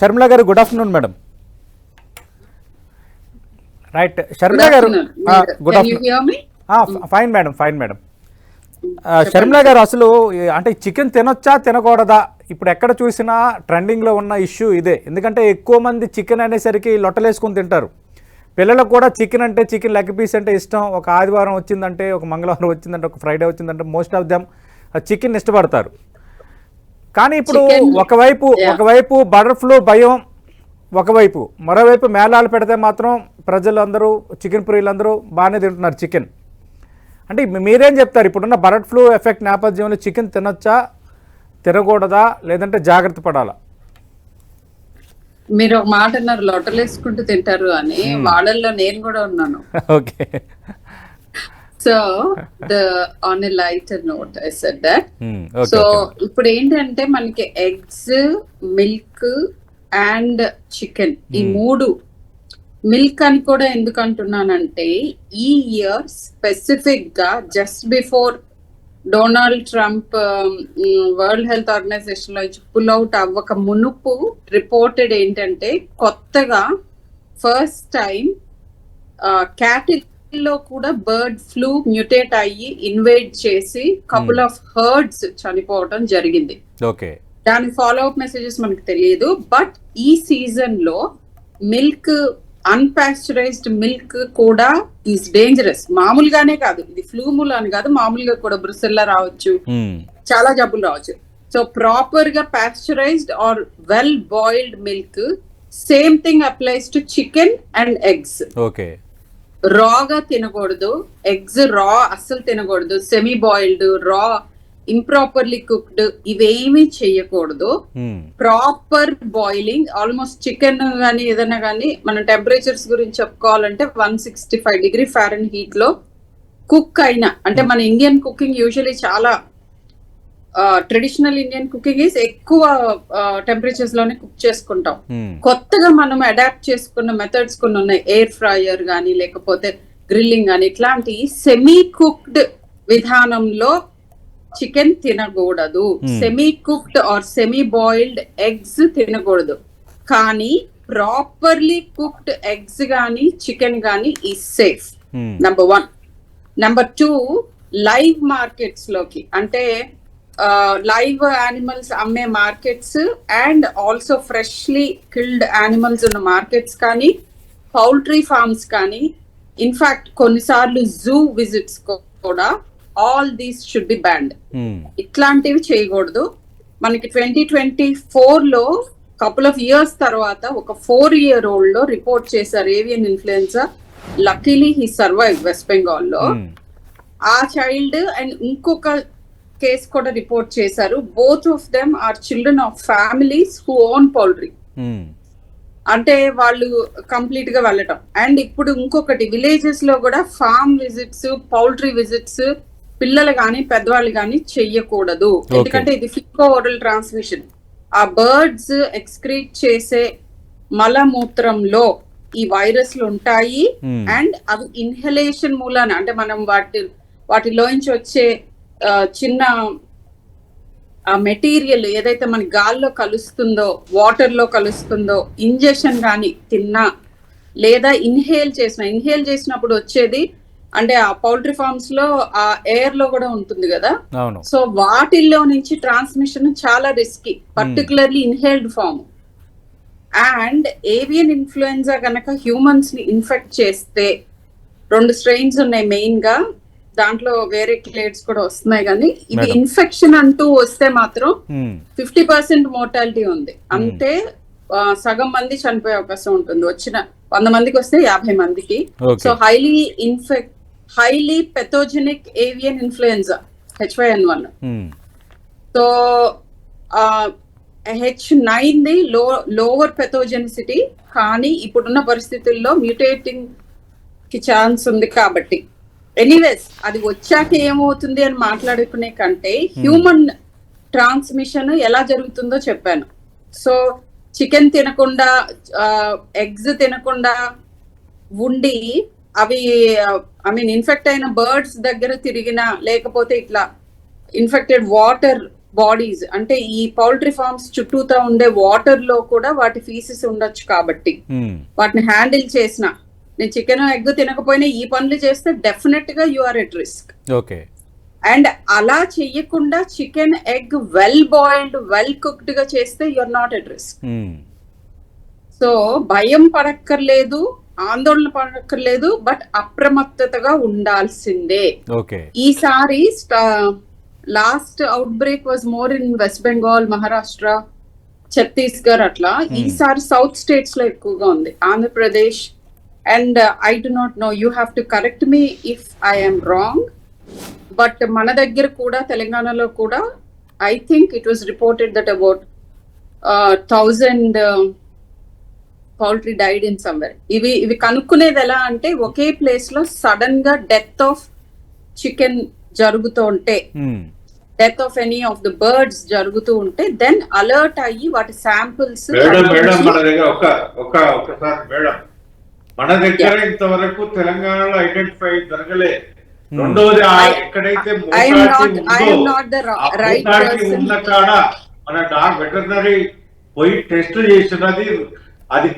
Sharmila garu good afternoon madam right Sharmila garu good afternoon? Fine madam fine madam Sharmila garu అసలు అంటే chicken తినొచ్చా తినకూడదా? ఇప్పుడు ఎక్కడ చూసినా ట్రెండింగ్లో ఉన్న ఇష్యూ ఇదే. ఎందుకంటే ఎక్కువ మంది చికెన్ అనేసరికి లొట్టలేసుకొని తింటారు. పిల్లలకు కూడా చికెన్ అంటే చికెన్ లెగ్ పీస్ అంటే ఇష్టం. ఒక ఆదివారం వచ్చిందంటే ఒక మంగళవారం వచ్చిందంటే ఒక ఫ్రైడే వచ్చిందంటే మోస్ట్ ఆఫ్ దెమ్ చికెన్ ఇష్టపడతారు. కానీ ఇప్పుడు ఒకవైపు. ఒకవైపు బర్డ్ ఫ్లూ భయం ఒకవైపు మరోవైపు మేళాలు పెడితే మాత్రం ప్రజలందరూ చికెన్ ప్రియులందరూ బాగానే తింటున్నారు చికెన్. అంటే మీరేం చెప్తారు? ఇప్పుడున్న బర్డ్ ఫ్లూ ఎఫెక్ట్ నేపథ్యంలో చికెన్ తినొచ్చా? తినకూడదా? లేదంటే జాగ్రత్త పడాలా? మీరు ఒక మాట అన్నారు లొట్టలేసుకుంటూ తింటారు అని. వాళ్ళల్లో నేను కూడా ఉన్నాను. Okay. So the on a lighter note I said that so ఇప్పుడు ఏంటంటే మనకి ఎగ్స్ మిల్క్ అండ్ చికెన్ ఈ మూడు మిల్క్ అని కూడా ఎందుకు అంటున్నానంటే ఈ ఇయర్ స్పెసిఫిక్గా just before Donald Trump World Health ఆర్గనైజేషన్లో పుల్ అవుట్ అవ్వక మునుపు రిపోర్టెడ్ ఏంటంటే కొత్తగా ఫస్ట్ టైం క్యాటిల్లో కూడా బర్డ్ ఫ్లూ మ్యూటేట్ అయ్యి ఇన్వైట్ చేసి కపుల్ ఆఫ్ హర్డ్స్ చనిపోవడం జరిగింది. ఓకే. దాని ఫాలో అప్ మెసేజెస్ మనకు తెలియదు. బట్ ఈ సీజన్లో మిల్క్ అన్పాస్చరైజ్డ్ మిల్క్ కూడా ఈస్ డేంజరస్ మామూలుగానే కాదు. ఇది ఫ్లూ మూల అని కాదు. మామూలుగా కూడా బ్రుసెల్లా రావచ్చు. చాలా జబ్బులు రావచ్చు. సో ప్రాపర్గా pasteurized or well boiled milk same thing applies to chicken and eggs okay. రాగా తినకూడదు ఎగ్స్ రా అస్సలు తినకూడదు semi boiled raw improperly cooked ఇవేమీ చేయకూడదు ప్రాపర్ బాయిలింగ్ ఆల్మోస్ట్ చికెన్ కానీ ఏదైనా కానీ మన టెంపరేచర్స్ గురించి చెప్పుకోవాలంటే వన్ సిక్స్టీ ఫైవ్ డిగ్రీ ఫారెన్ హీట్లో కుక్ అయినా అంటే మన ఇండియన్ కుకింగ్ యూజువలీ చాలా ట్రెడిషనల్ ఇండియన్ కుకింగ్ ఈస్ ఎక్కువ టెంపరేచర్స్లోనే కుక్ చేసుకుంటాం. కొత్తగా మనం అడాప్ట్ చేసుకున్న మెథడ్స్ కొన్ని ఉన్నాయి. ఎయిర్ ఫ్రైయర్ కానీ లేకపోతే గ్రిల్లింగ్ కానీ ఇట్లాంటి సెమీ కుక్డ్ విధానంలో చికెన్ తినకూడదు. Semi cooked or semi boiled eggs తినకూడదు. కానీ ప్రాపర్లీ కుక్డ్ ఎగ్స్ కానీ చికెన్ కానీ ఈ safe number one number two live మార్కెట్స్లోకి. అంటే లైవ్ యానిమల్స్ అమ్మే markets and also freshly killed animals ఉన్న మార్కెట్స్ కానీ పౌల్ట్రీ ఫార్మ్స్ కానీ ఇన్ఫాక్ట్ కొన్నిసార్లు జూ విజిట్స్ కూడా all these should be banned ఇట్లాంటివి చేయకూడదు. మనకి ట్వంటీ ట్వంటీ ఫోర్లో కపుల్ ఆఫ్ ఇయర్స్ తర్వాత ఒక ఫోర్ ఇయర్ ఓల్డ్లో రిపోర్ట్ చేశారు avian influenza luckily he survive West బెంగాల్లో. ఆ చైల్డ్ అండ్ ఇంకొక కేసు కూడా రిపోర్ట్ చేశారు. Both of them are children of families who own poultry అంటే వాళ్ళు కంప్లీట్గా వెళ్ళటం. అండ్ ఇప్పుడు ఇంకొకటి విలేజెస్లో కూడా ఫార్మ్ విజిట్స్ పౌల్ట్రీ విజిట్స్ పిల్లలు కానీ పెద్దవాళ్ళు కానీ చెయ్యకూడదు. ఎందుకంటే ఇది ఫికో ఓరల్ ట్రాన్స్మిషన్ ఆ బర్డ్స్ ఎక్స్క్రీట్ చేసే మలమూత్రంలో ఈ వైరస్లు ఉంటాయి. అండ్ అవి ఇన్హలేషన్ మూలాన అంటే మనం వాటి వాటిలోంచి వచ్చే చిన్న ఆ మెటీరియల్ ఏదైతే మన గాల్లో కలుస్తుందో వాటర్లో కలుస్తుందో ఇంజెక్షన్ కానీ తిన్నా లేదా ఇన్హేల్ చేసిన ఇన్హేల్ చేసినప్పుడు వచ్చేది అంటే ఆ పౌల్ట్రీ ఫార్మ్స్లో ఆ ఎయిర్లో కూడా ఉంటుంది కదా? సో వాటిల్లో నుంచి ట్రాన్స్మిషన్ చాలా risky particularly inhaled form and avian influenza గనక హ్యూమన్స్ని ఇన్ఫెక్ట్ చేస్తే రెండు స్ట్రెయిన్స్ ఉన్నాయి మెయిన్గా. దాంట్లో వేరే క్లేడ్స్ కూడా వస్తున్నాయి కానీ ఇది. ఇన్ఫెక్షన్ అంటూ వస్తే మాత్రం. ఫిఫ్టీ పర్సెంట్ మోర్టాలిటీ ఉంది అంటే ఆ, సగం మంది చనిపోయే అవకాశం ఉంటుంది వచ్చిన వంద మందికి వస్తే యాభై మందికి. So highly infect highly pathogenic avian influenza HYN one. So H nine the low lower pathogenicity కానీ ఇప్పుడున్న పరిస్థితుల్లో మ్యూటేటింగ్కి ఛాన్స్ ఉంది కాబట్టి ఎనీవేస్ అది వచ్చాక ఏమవుతుంది అని మాట్లాడుకునే కంటే హ్యూమన్ ట్రాన్స్మిషన్ ఎలా జరుగుతుందో చెప్పాను. సో చికెన్ తినకుండా ఎగ్స్ తినకుండా ఉండి అవి ఐ మీన్ ఇన్ఫెక్ట్ అయిన బర్డ్స్ దగ్గర తిరిగిన లేకపోతే ఇట్లా ఇన్ఫెక్టెడ్ వాటర్ బాడీస్ అంటే ఈ పౌల్ట్రీ ఫార్మ్స్ చుట్టూతా ఉండే వాటర్లో కూడా వాటి ఫీసెస్ ఉండొచ్చు కాబట్టి. మ్మ్. వాటిని హ్యాండిల్ చేసిన నేను చికెన్ ఎగ్ తినకపోయినా ఈ పనులు చేస్తే డెఫినెట్గా you are at risk okay. And అలా చెయ్యకుండా chicken egg well boiled well కుక్డ్గా చేస్తే you are not at risk. So భయం పడక్కర్లేదు ఆందోళన పడక్కర్లేదు బట్ అప్రమత్తతగా ఉండాల్సిందే. ఓకే. ఈసారి last outbreak was more in West Bengal Maharashtra Chhattisgarh అట్లా. ఈసారి సౌత్ స్టేట్స్లో ఎక్కువగా ఉంది. Andhra Pradesh and I do not know you have to correct me if I'm wrong but మన దగ్గర కూడా తెలంగాణలో కూడా I think it was reported that about thousand poultry died in somewhere ఇవి ఇవి కనుక్కునేది ఎలా అంటే ఒకే ప్లేస్లో సడన్గా డెత్ ఆఫ్ చికెన్ జరుగుతూ ఉంటే. Death of any of the birds జరుగుతూ ఉంటే దెన్ అలర్ట్ అయ్యి వాటి శాంపిల్స్ మేడం మేడం ఒక ఒక ఒకసారి మేడం మన దగ్గర ఇంతవరకు తెలంగాణలో ఐడెంటిఫై జరగలే. రెండోది ఆ I- ఎక్కడైతే. ఉన్న కాడ మన వెటర్నరీ పోయి టెస్ట్ చేసినది అది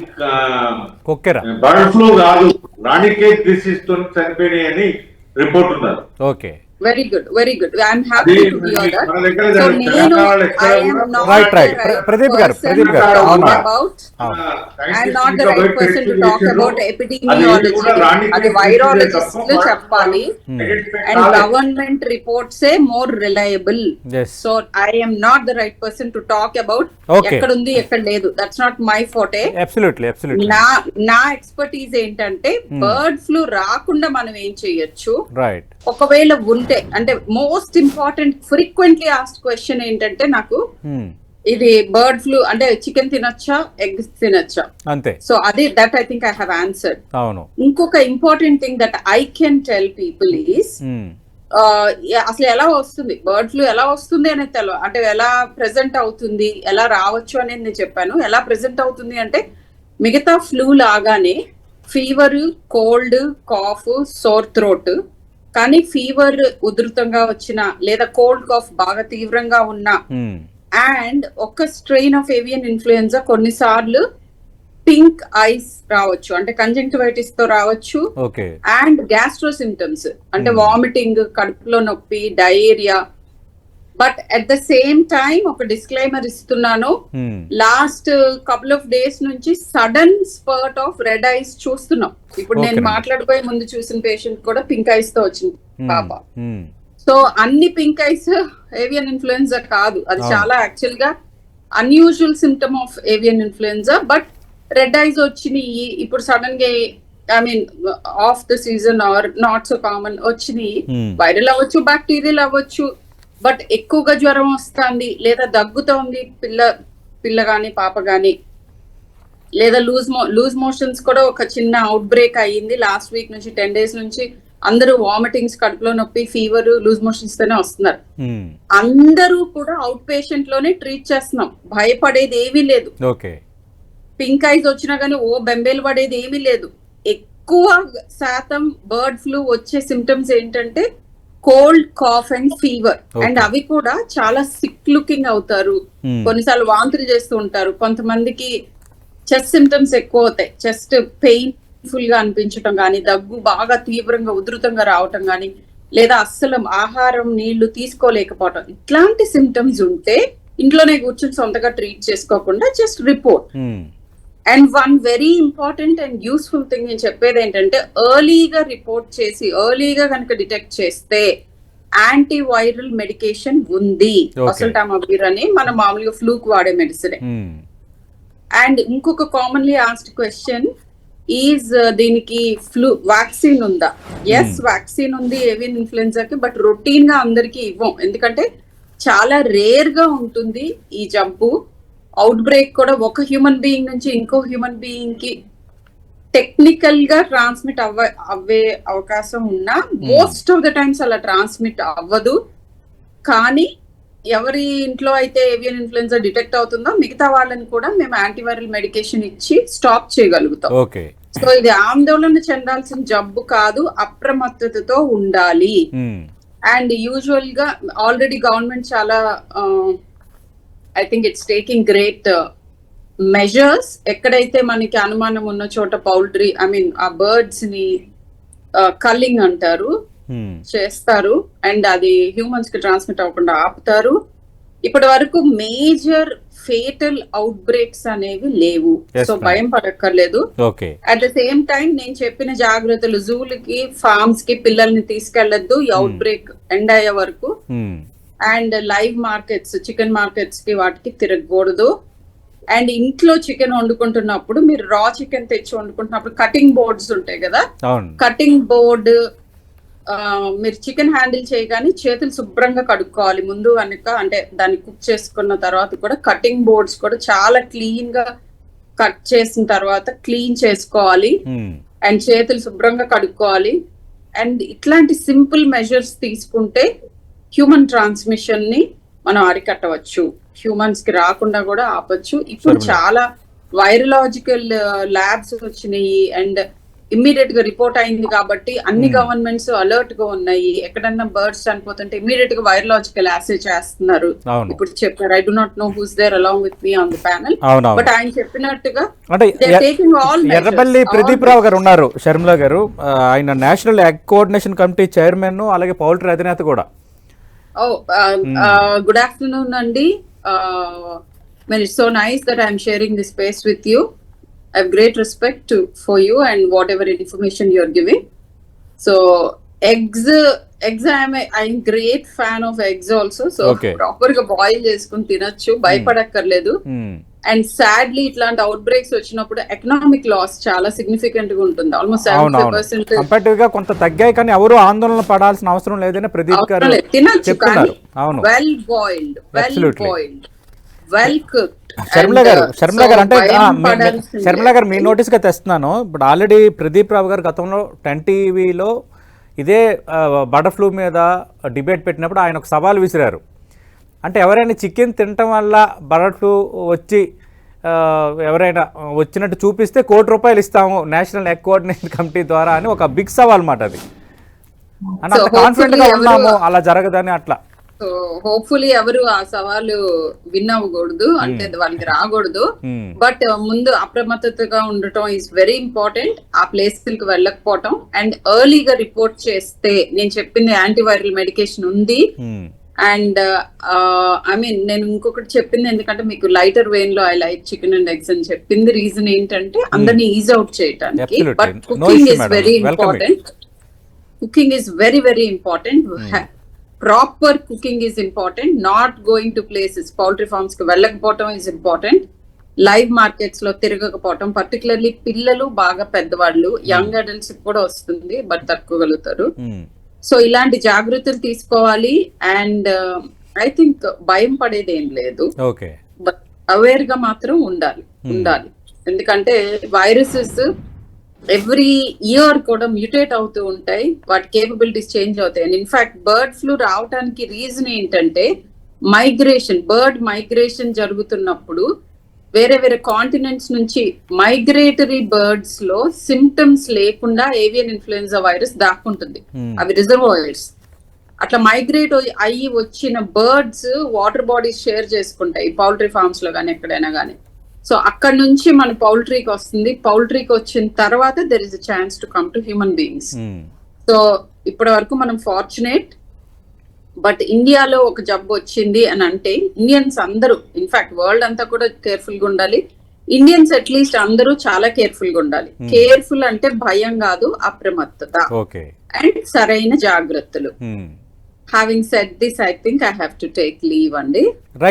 కుక్కెరా. బర్డ్ ఫ్లూ కాదు. రాణికేట్ డిసీజ్తో చనిపోయినాయి అని రిపోర్ట్ ఉన్నారు okay. Very good very good I'm happy to hear that so నేను right. right. Pradeep garu, person Pradeep to గారు, talk అవునా? about. అవును. I'm not the right person to talk about epidemiology. అది వైరాలజిస్టులు చెప్పాలి. And government reports a more reliable so I am not the right person to talk about Okay. ఎక్కడ ఉంది ఎక్కడ లేదు. That's not my forte absolutely absolutely నా నా expertise ఏంటంటే బర్డ్ ఫ్లూ రాకుండా మనం ఏం చేయొచ్చు? రైట్ ఒకవేళ ఉంటే అంటే most important frequently asked question ఏంటంటే నాకు మ్మ్. ఇది బర్డ్ ఫ్లూ అంటే చికెన్ తినొచ్చా ఎగ్ తినొచ్చా? అంతే. సో అది that I think I have answered అవును. ఇంకొక important thing that I can tell people is. అసలు ఎలా వస్తుంది? బర్డ్ ఫ్లూ ఎలా వస్తుంది అనేది తెల అంటే ఎలా ప్రెజెంట్ అవుతుంది ఎలా రావచ్చు అనేది నేను చెప్పాను. ఎలా ప్రెజెంట్ అవుతుంది అంటే మిగతా ఫ్లూ లాగానే fever cold cough sore throat కానీ ఫీవర్ ఉధృతంగా వచ్చిన లేదా కోల్డ్ కాఫ్ బాగా తీవ్రంగా ఉన్నా మ్మ్. అండ్ ఒక స్ట్రెయిన్ ఆఫ్ ఏవియన్ ఇన్ఫ్లుయెన్జా కొన్నిసార్లు పింక్ ఐస్ రావచ్చు అంటే కంజంక్టివైటిస్తో రావచ్చు అండ్ గ్యాస్ట్రో సిమ్టమ్స్ అంటే Hmm. వామిటింగ్ కడుపులో నొప్పి diarrhoea but at the same time ఒక డిస్క్లైమర్ ఇస్తున్నాను. లాస్ట్ కపుల్ ఆఫ్ డేస్ నుంచి sudden spurt of red eyes చూస్తున్నాం ఇప్పుడు నేను. మాట్లాడిపోయే ముందు చూసిన పేషెంట్ కూడా పింక్ ఐస్తో వచ్చింది మ్మ్. పాప. సో అన్ని పింక్ ఐస్ ఏవియన్ ఇన్ఫ్లుయెన్జా కాదు అది అవును. చాలా యాక్చువల్గా unusual symptom of avian influenza but red eyes వచ్చినాయి ఇప్పుడు సడన్గా I mean of the season are not so common వచ్చినాయి Hmm. వైరల్ అవ్వచ్చు బ్యాక్టీరియల్ అవ్వచ్చు బట్ ఎక్కువగా జ్వరం వస్తుంది లేదా దగ్గుతోంది పిల్ల పిల్ల గాని పాప గాని లేదా లూజ్ మో లూజ్ మోషన్స్ కూడా ఒక చిన్న అవుట్ బ్రేక్ అయ్యింది లాస్ట్ వీక్ నుంచి టెన్ డేస్ నుంచి. అందరూ వామిటింగ్స్ కడుపులో నొప్పి ఫీవర్ లూజ్ మోషన్స్ తోనే వస్తున్నారు. మ్మ్. అందరూ కూడా అవుట్ పేషెంట్లోనే ట్రీట్ చేస్తున్నాం. భయపడేది ఏమీ లేదు. పింక్ ఐస్ వచ్చినా కానీ ఓ బెంబేలు పడేది ఏమీ లేదు. ఎక్కువ శాతం బర్డ్ ఫ్లూ వచ్చే సిమ్టమ్స్ ఏంటంటే cold cough and fever. And అవి కూడా చాలా సిక్ లుకింగ్ అవుతారు Hmm. కొన్నిసార్లు వాంతులు చేస్తూ ఉంటారు కొంతమందికి చెస్ట్ సిమ్టమ్స్ ఎక్కువ అవుతాయి చెస్ట్ పెయిన్ఫుల్గా అనిపించటం కానీ దగ్గు బాగా తీవ్రంగా ఉధృతంగా రావటం కానీ లేదా అస్సలు ఆహారం నీళ్ళు తీసుకోలేకపోవటం ఇట్లాంటి సిమ్టమ్స్ ఉంటే ఇంట్లోనే కూర్చొని సొంతగా ట్రీట్ చేసుకోకుండా just report. And one very important and useful thing నేను చెప్పేది ఏంటంటే ఎర్లీగా రిపోర్ట్ చేసి ఎర్లీగా కనుక డిటెక్ట్ చేస్తే యాంటీ వైరల్ మెడికేషన్ ఉంది. అసల్టామబీర్ అని మనం మామూలుగా ఫ్లూక్ వాడే మెడిసిన్. అండ్ ఇంకొక కామన్లీ ఆస్డ్ క్వశ్చన్ ఈజ్ దీనికి ఫ్లూ వ్యాక్సిన్ ఉందా? ఎస్ వ్యాక్సిన్ ఉంది ఏవియన్ ఇన్ఫ్లుయెన్జాకి బట్ రొటీన్గా అందరికి ఇవ్వం. ఎందుకంటే చాలా రేర్గా ఉంటుంది ఈ జబ్బు. అవుట్ బ్రేక్ కూడా ఒక హ్యూమన్ బీయింగ్ నుంచి ఇంకో హ్యూమన్ బీయింగ్కి టెక్నికల్గా ట్రాన్స్మిట్ అవ్వ అవ్వే అవకాశం ఉన్నా మోస్ట్ ఆఫ్ ద టైమ్స్ అలా ట్రాన్స్మిట్ అవ్వదు. కానీ ఎవరి ఇంట్లో అయితే ఏవియన్ ఇన్ఫ్లుయెన్జా డిటెక్ట్ అవుతుందో మిగతా వాళ్ళని కూడా మేము యాంటీవైరల్ మెడికేషన్ ఇచ్చి స్టాప్ చేయగలుగుతాం. ఓకే సో ఇది ఆందోళన చెందాల్సిన జబ్బు కాదు అప్రమత్తతతో ఉండాలి. అండ్ యూజువల్గా ఆల్రెడీ గవర్నమెంట్ చాలా I think it's taking great measures ఎక్కడైతే మనకి అనుమానం ఉన్న చోట పౌల్ట్రీ ఐ మీన్ ఆ బర్డ్స్ని కల్లింగ్ అంటారు Hmm. చేస్తారు. అండ్ అది హ్యూమన్స్కి ట్రాన్స్మిట్ అవ్వకుండా ఆపుతారు. ఇప్పటి వరకు మేజర్ ఫేటల్ అవుట్ బ్రేక్స్ అనేవి లేవు. సో. భయం పడక్కర్లేదు. అట్ ద సేమ్ టైం నేను చెప్పిన జాగ్రత్తలు జూలకి ఫార్మ్స్కి పిల్లల్ని తీసుకెళ్ళొద్దు ఈ అవుట్ బ్రేక్ ఎండ్ అయ్యే వరకు. Hmm. And live markets chicken మార్కెట్స్కి వాటికి తిరగకూడదు. అండ్ ఇంట్లో చికెన్ వండుకుంటున్నప్పుడు మీరు రా చికెన్ తెచ్చి వండుకుంటున్నప్పుడు కటింగ్ బోర్డ్స్ ఉంటాయి కదా? కటింగ్ బోర్డ్ మీరు చికెన్ హ్యాండిల్ చేయగానే చేతులు శుభ్రంగా కడుక్కోవాలి. ముందు కనుక అంటే దాన్ని కుక్ చేసుకున్న తర్వాత కూడా కటింగ్ బోర్డ్స్ కూడా చాలా క్లీన్గా కట్ చేసిన తర్వాత క్లీన్ చేసుకోవాలి. అండ్ చేతులు శుభ్రంగా కడుక్కోవాలి. అండ్ ఇట్లాంటి సింపుల్ మెజర్స్ తీసుకుంటే హ్యూమన్ ట్రాన్స్మిషన్ని మనం అరికట్టవచ్చు. హ్యూమన్స్కి రాకుండా కూడా ఆపొచ్చు. ఇప్పుడు. చాలా వైరలాజికల్ ల్యాబ్స్ వచ్చినాయి. అండ్ ఇమ్మీడియట్గా రిపోర్ట్ అయింది కాబట్టి అన్ని. గవర్నమెంట్స్ అలర్ట్గా ఉన్నాయి. ఎక్కడన్నా బర్డ్స్ చనిపోతుంటే ఇమ్మీడియట్గా వైరలాజికల్ యాసే చేస్తున్నారు. ఇప్పుడు చెప్పారు I do not know who's there along with me on the panel but ఆయన చెప్పినట్టుగా ఎర్రబల్లి ప్రదీప్ రావు గారు ఉన్నారు షర్మిల గారు. ఆయన national egg coordination committee chairman అలాగే పౌల్ట్రీ అధినేత కూడా. గుడ్ ఆఫ్టర్నూన్ అండి man it's so nice that I'm sharing the space with you I great respect for you and whatever information you're giving so eggs eggs I'm I'm great fan of eggs also so ప్రాపర్గా boil చేసుకుని తినచ్చు. Hmm. భయపడక్కర్లేదు. Hmm. And sadly ఇట్లాంటి outbreaks వచ్చినప్పుడు economic loss చాలా సిగ్నిఫికెంట్గా ఉంటుంది. Almost seventy percent కంపారిటివ్గా కొంత తగ్గాయి కానీ ఎవరు ఆందోళన పడాల్సిన అవసరం లేదని ప్రదీప్ గారు చెప్తున్నారు. అవును. Well boiled well. Boiled well Sharmila garu Sharmila garu అంటే శర్మిల గారు మీ నోటీస్గా తెస్తున్నాను. ఇప్పుడు ఆల్రెడీ ప్రదీప్ రావు గారు గతంలో టెన్ టీవీలో ఇదే బర్డ్ ఫ్లూ మీద డిబేట్ పెట్టినప్పుడు ఆయన ఒక సవాల్ విసిరారు. అంటే ఎవరైనా చికెన్ తినటం వల్ల బర్డ్ ఫ్లూ వచ్చి ఎవరైనా వచ్చినట్టు చూపిస్తే కోటి రూపాయలు ఇస్తాము నేషనల్ ఎగ్ కోఆర్డినేషన్ కమిటీ ద్వారా అని ఒక బిగ్ సవాల్ మాట అది. అంత కాన్ఫిడెంట్గా ఉన్నాము అలా జరగదని అట్లా. హోప్ఫుల్లీ ఎవరు ఆ సవాలు విన్ అవ్వకూడదు అంటే వాళ్ళకి రాకూడదు. Hmm. బట్ ముందు అప్రమత్తతగా ఉండటం ఈస్ వెరీ ఇంపార్టెంట్ ఆ ప్లేస్కి వెళ్ళకపోవటం. అండ్ ఎర్లీగా రిపోర్ట్ చేస్తే నేను చెప్పింది యాంటీవైరల్ మెడికేషన్ ఉంది. Hmm. అండ్ ఐ మీన్ నేను ఇంకొకటి చెప్పింది ఎందుకంటే మీకు lighter వెయిన్లో I like chicken and eggs అని చెప్పింది రీజన్ ఏంటంటే అందరినీ ఈజ్ అవుట్ చేయడానికి. But cooking is. Very. Important cooking is very very important proper cooking is important not going to places poultry ఫార్మ్స్కి వెళ్ళకపోవటం ఇస్ ఇంపార్టెంట్ లైవ్ మార్కెట్స్లో తిరగకపోవటం particularly పిల్లలు బాగా పెద్దవాళ్ళు యంగ్ అడల్ట్స్ కూడా వస్తుంది బట్ తట్టుకోగలుగుతారు Hmm. సో ఇలాంటి జాగ్రత్తలు తీసుకోవాలి అండ్ ఐ థింక్ భయం పడేది ఏం లేదు. అవేర్గా మాత్రం ఉండాలి ఉండాలి. ఎందుకంటే వైరసెస్ ఎవ్రీ ఇయర్ కూడా మ్యూటేట్ అవుతూ ఉంటాయి వాటి కేపబిలిటీస్ చేంజ్ అవుతాయి. And in fact bird flu రావడానికి రీజన్ ఏంటంటే మైగ్రేషన్ బర్డ్ మైగ్రేషన్ జరుగుతున్నప్పుడు వేరే వేరే కాంటినెంట్స్ నుంచి మైగ్రేటరీ బర్డ్స్లో సిమ్టమ్స్ లేకుండా ఏవియన్ ఇన్ఫ్లుయెన్జా వైరస్ దాక్కుంటుంది. Hmm. అవి రిజర్వాయర్స్ అట్లా మైగ్రేట్ అయ్యి వచ్చిన బర్డ్స్ వాటర్ బాడీస్ షేర్ చేసుకుంటాయి. పౌల్ట్రీ ఫార్మ్స్లో కానీ ఎక్కడైనా కానీ సో అక్కడ నుంచి మన పౌల్ట్రీకి వస్తుంది. పౌల్ట్రీకి వచ్చిన తర్వాత there is a chance to come to human beings. So ఇప్పటి వరకు మనం ఫార్చునేట్ బట్ ఇండియాలో ఒక జబ్బు వచ్చింది అని అంటే ఇండియన్స్ అందరూ ఇన్ఫాక్ట్ వరల్డ్ అంతా కూడా కేర్ఫుల్గా ఉండాలి. ఇండియన్స్ అట్లీస్ట్ అందరూ చాలా కేర్ఫుల్గా ఉండాలి. కేర్ఫుల్ అంటే భయం కాదు అప్రమత్తత. అండ్ సరైన జాగ్రత్తలు. Hmm. Having set this I think I have to take leave అండి. రైట్